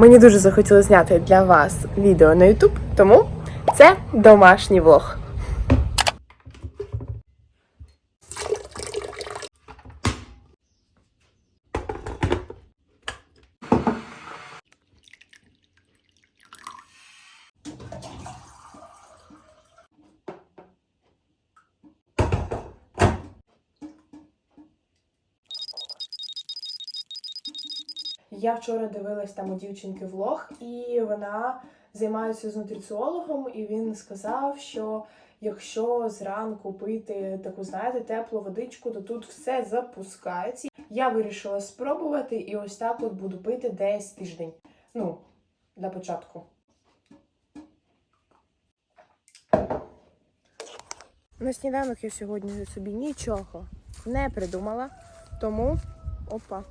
Мені дуже захотілося зняти для вас відео на YouTube, тому це домашній влог. Я вчора дивилась там у дівчинки влог, і вона займається з нутриціологом, і він сказав, що якщо зранку пити таку, знаєте, теплу водичку, то тут все запускається. Я вирішила спробувати, і ось так от буду пити десь тиждень. Ну, для початку. На сніданок я сьогодні собі нічого не придумала, тому опа.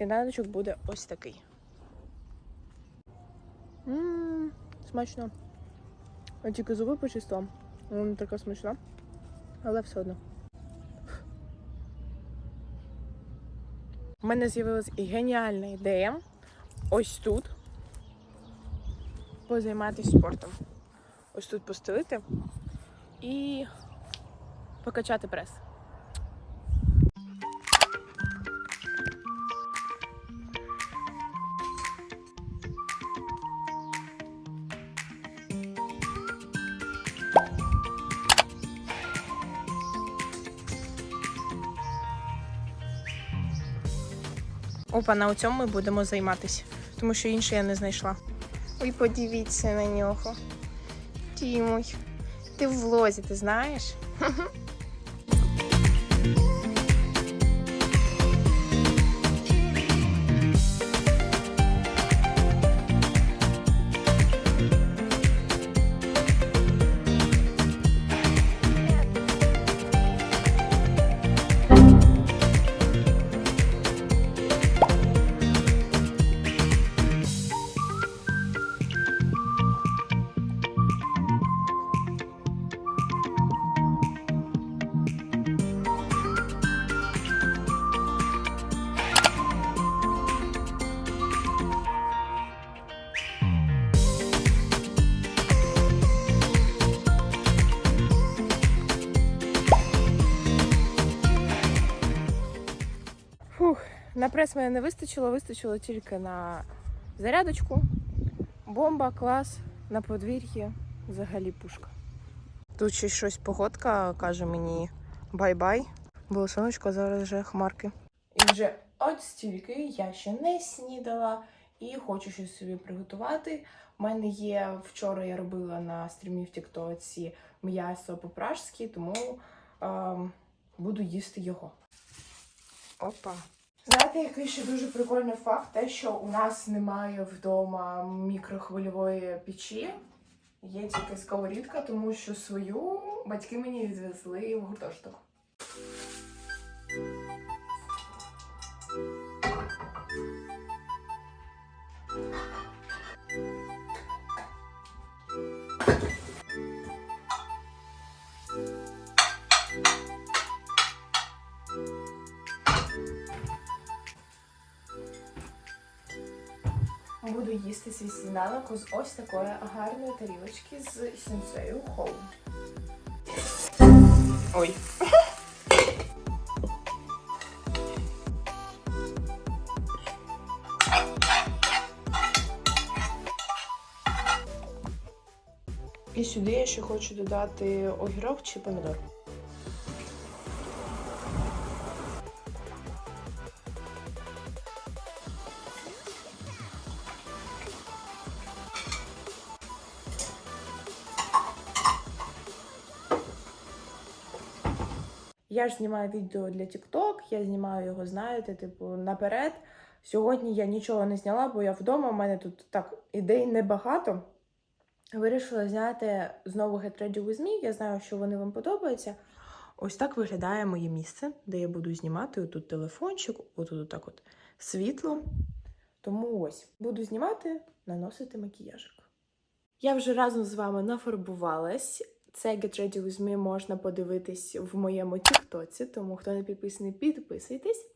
Сніданочок буде ось такий. Ммм, смачно. Я тільки зуби почистила. Вона така смачна. Але все одно. У мене з'явилась і геніальна ідея ось тут позайматися спортом. Ось тут постелити і покачати прес. Опа, на цьому ми будемо займатися, тому що інше я не знайшла. Ой, подивіться на нього. Тімой, ти в лозі, ти знаєш? На прес мене не вистачило, вистачило тільки на зарядочку. Бомба, клас, на подвір'ї, взагалі пушка. Тут ще щось погодка каже мені бай-бай, бо сонечко зараз вже хмарки. І вже от стільки я ще не снідала і хочу щось собі приготувати. У мене є вчора я робила на стрімі в Тіктоці м'ясо по-пражськи, тому ем, буду їсти його. Опа. Знаєте, який ще дуже прикольний факт, те, що у нас немає вдома мікрохвильової печі. Є тільки сковорідка, тому що свою батьки мені відвезли в гуртожиток. Буду їсти свій сніданок з ось такої гарної тарілочки з сенсею Хоум. Ой. І сюди я ще хочу додати огірок чи помідор. Я ж знімаю відео для TikTok, я знімаю його, знаєте, типу, наперед. Сьогодні я нічого не зняла, бо я вдома, у мене тут так ідей небагато. Вирішила зняти знову Get Ready With Me. Я знаю, що вони вам подобаються. Ось так виглядає моє місце, де я буду знімати. Тут телефончик, отут так от світло. Тому ось буду знімати, наносити макіяжик. Я вже разом з вами нафарбувалась. Це Get With Me можна подивитись в моєму тіктоці, тому хто не підписаний, підписуйтесь.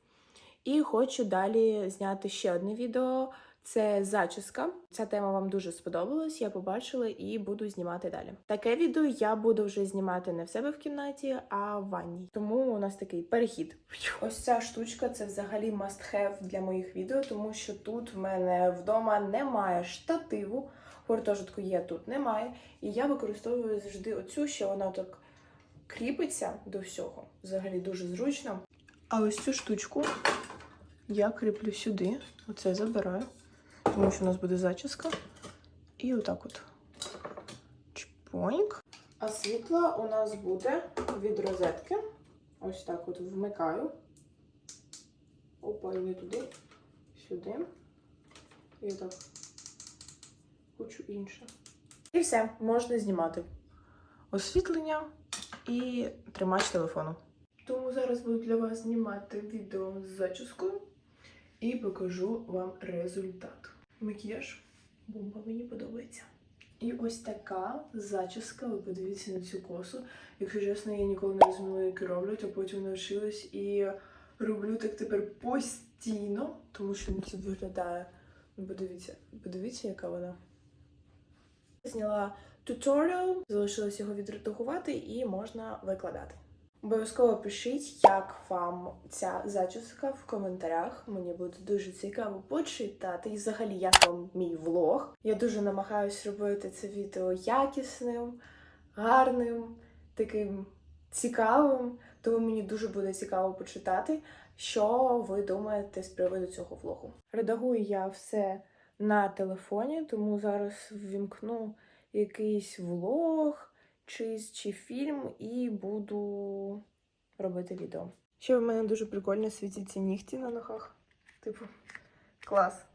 І хочу далі зняти ще одне відео. Це зачіска. Ця тема вам дуже сподобалась. Я побачила і буду знімати далі. Таке відео я буду вже знімати не в себе в кімнаті, а в ванній. Тому у нас такий перехід. Ось ця штучка це взагалі must have для моїх відео, тому що тут в мене вдома немає штативу. Гуртожитку є тут немає. І я використовую завжди оцю, що вона так кріпиться до всього. Взагалі дуже зручно. А ось цю штучку я кріплю сюди. Оце забираю, тому що у нас буде зачіска. І отак от. Чпоньк. А світло у нас буде від розетки. Ось так от вмикаю. Опа, і не туди, сюди. І так. Хочу інше. І все, можна знімати. Освітлення і тримач телефону. Тому зараз буду для вас знімати відео з зачіскою і покажу вам результат. Макіяж бомба мені подобається. І ось така зачіска. Ви подивіться на цю косу. Якщо чесно, я ніколи не розуміла, як і роблять, а потім навчилась і роблю так тепер постійно, тому що це виглядає. Ну, подивіться, подивіться, яка вона. Зняла туторіал, залишилось його відредагувати і можна викладати. Обов'язково пишіть, як вам ця зачіска в коментарях. Мені буде дуже цікаво почитати. І взагалі, як вам мій влог. Я дуже намагаюся робити це відео якісним, гарним, таким цікавим. Тому мені дуже буде цікаво почитати, що ви думаєте з приводу цього влогу. Редагую я все на телефоні, тому зараз ввімкну якийсь влог чи, чи фільм і буду робити відео. Ще в мене дуже прикольно світяться нігті на ногах. Типу, клас.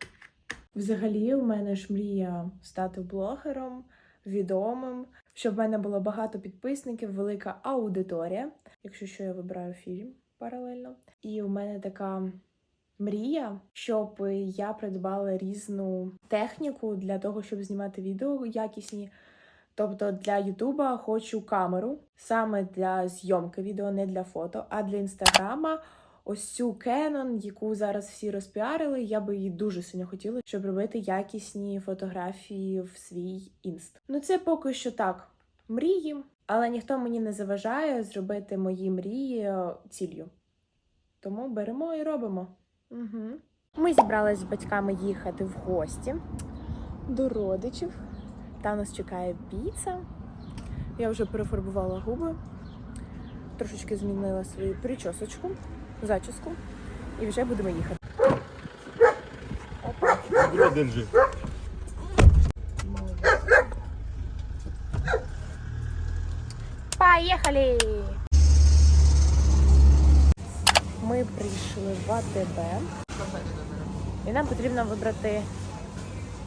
Взагалі, у мене ж мрія стати блогером, відомим, щоб в мене було багато підписників, велика аудиторія. Якщо що, я вибираю фільм паралельно. І у мене така мрія, щоб я придбала різну техніку для того, щоб знімати відео якісні. Тобто для Ютуба хочу камеру саме для зйомки відео, не для фото, а для інстаграма. Ось цю Canon, яку зараз всі розпіарили, я би її дуже сильно хотіла, щоб робити якісні фотографії в свій інст. Ну це поки що так, мрії, але ніхто мені не заважає зробити мої мрії е, ціллю. Тому беремо і робимо. Угу. Ми зібралися з батьками їхати в гості до родичів. Там нас чекає піца. Я вже перефарбувала губи, трошечки змінила свою причосочку, зачіску, і вже будемо їхати. Держи. Поїхали! Ми прийшли в АТБ. І нам потрібно вибрати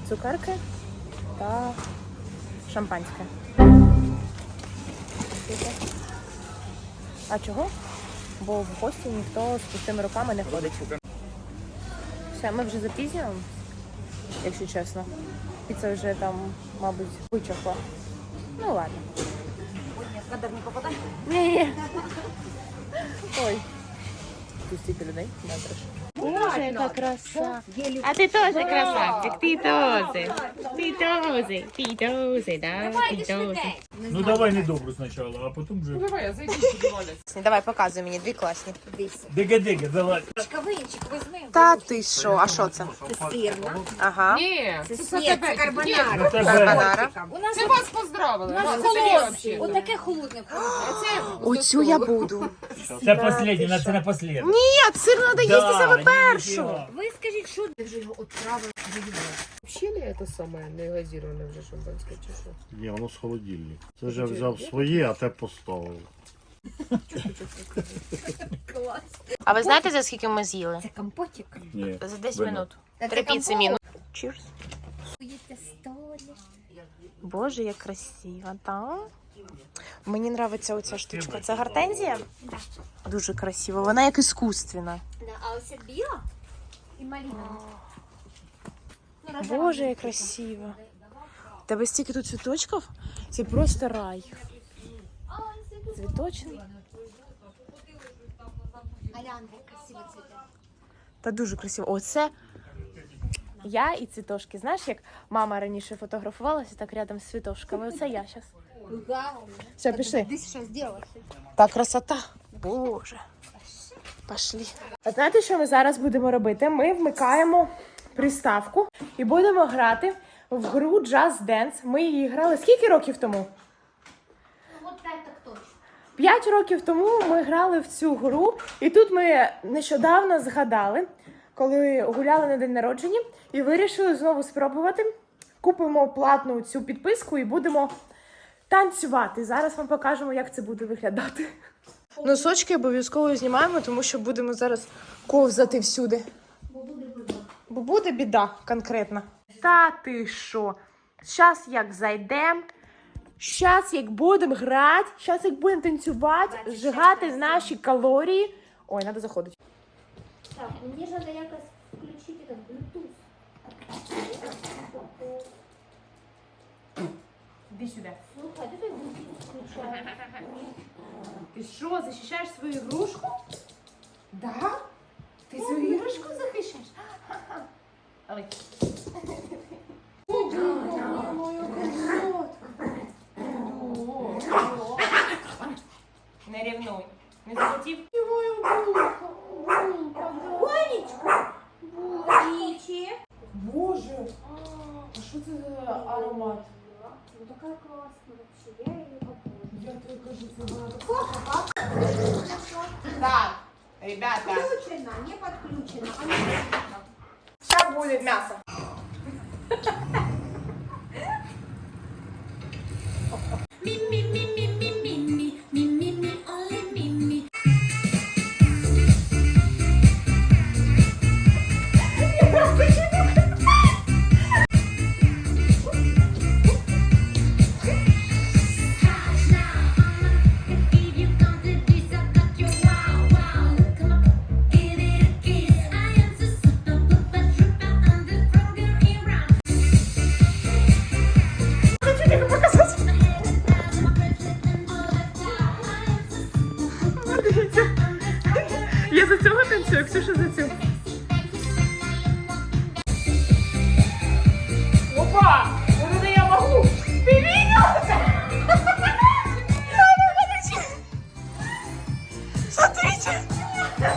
цукерки та шампанське. А чого? Бо в гості ніхто з пустими руками не ходить. Все, ми вже запізнюємо, якщо чесно. Піца вже там, мабуть, вичахла. Ну ладно. Кадр не попадай. Ні. Ой. Тут стільки людей, не треш. Боже, яка краса. А ти теж красавчик, ти теж. Ти теж, ти теж, да, ти теж. Ну давай недобру спочатку, а потім вже. Давай, показуй мені, дві класні. Дига-дига, давай. Чекавинчик візьми. Та ти що, а що це? Це сирна. Ага. Ні, Це це тебе. це карбонара. Ну. Карбонара. У нас Це вас поздравили. у нас Це тобі холодне. Отаке холодне. А це Оцю я буду. Це последнє, на це не последнє. Ні, сир треба їсти саме першу. Ви скажіть, що ти вже його відправили? Взагалі це саме не газіроване вже шампанське чи що? Ні, воно з холодильника. Це вже взяв своє, а те поставив. Клас. А ви знаєте, за скільки ми з'їли? Це компотик. Ні. За 10 Вино. минут. Три піци. Їдьте столі. Боже, як красиво, так? Мені подобається оця штучка. Це гортензія? Дуже красиво. Вона як іскусственна. Да, а ось біла і маліна. Боже, як красиво. Тебе стільки тут цвіточків? Це просто рай. Цвіточний. Та дуже красиво. Оце Я і цвітошки. Знаєш, як мама раніше фотографувалася так рядом з цвітошками. Оце я зараз. Все, пішли. Та красота. Боже. Пошли. А знаєте, що ми зараз будемо робити? Ми вмикаємо приставку і будемо грати в гру Just Dance. Ми її грали скільки років тому? П'ять років тому ми грали в цю гру, і тут ми нещодавно згадали, коли гуляли на день народження, і вирішили знову спробувати. Купимо платну цю підписку і будемо танцювати. Зараз вам покажемо, як це буде виглядати. Носочки обов'язково знімаємо, тому що будемо зараз ковзати всюди. Бо буде біда конкретна. Та ти що? Зараз як зайдемо. Щас, як будемо грати, щас, як будемо танцювати, зжигати наші калорії. Ой, треба заходити. Так, мне же надо якось включить этот Bluetooth. Іди сюди. Слухай, давай Bluetooth включай. Ти що, захищаєш свою ігрушку? Да? Ти свою ігрушку захищаєш? Але. Не ревнуй. Не захотів? Будичи. Боже, а що це за аромат? Ну такая классная вообще, я ее обожаю. Я тобі кажу, це Так, Ребята, Подключено, не подключено. сейчас будет мясо. Я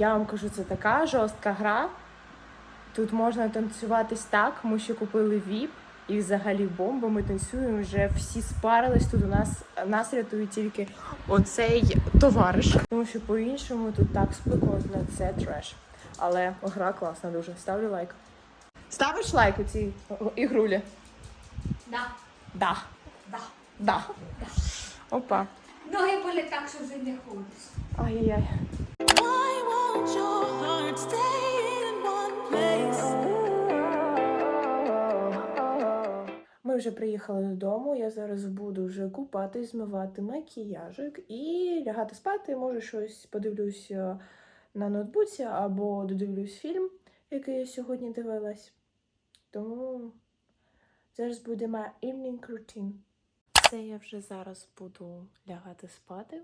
вам кажу, це така жорстка гра. Тут можна танцюватись так, ми ще купили VIP і взагалі бомба. Ми танцюємо вже всі спарились. Тут у нас нас рятує тільки оцей товариш. Тому що по-іншому тут так спекотно, це треш. Але гра класна дуже. Ставлю лайк. Ставиш лайк у цій ігрулі? Да, Да. да. Да. Опа. Ноги болять так, що вже не ходиш. Ай-яй-яй. Вже приїхали додому. Я зараз буду вже купати, змивати макіяжик і лягати спати. Може, щось подивлюся на ноутбуці або додивлюсь фільм, який я сьогодні дивилась. Тому зараз буде моя evening routine. Це я вже зараз буду лягати спати.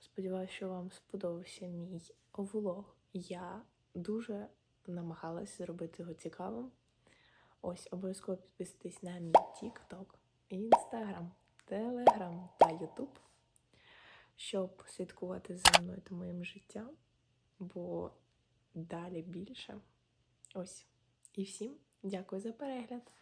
Сподіваюся, що вам сподобався мій влог. Я дуже намагалась зробити його цікавим. Ось обов'язково підписуйтесь на мій TikTok, Instagram, Telegram та YouTube, щоб слідкувати за мною та моїм життям, бо далі більше. Ось. І всім дякую за перегляд.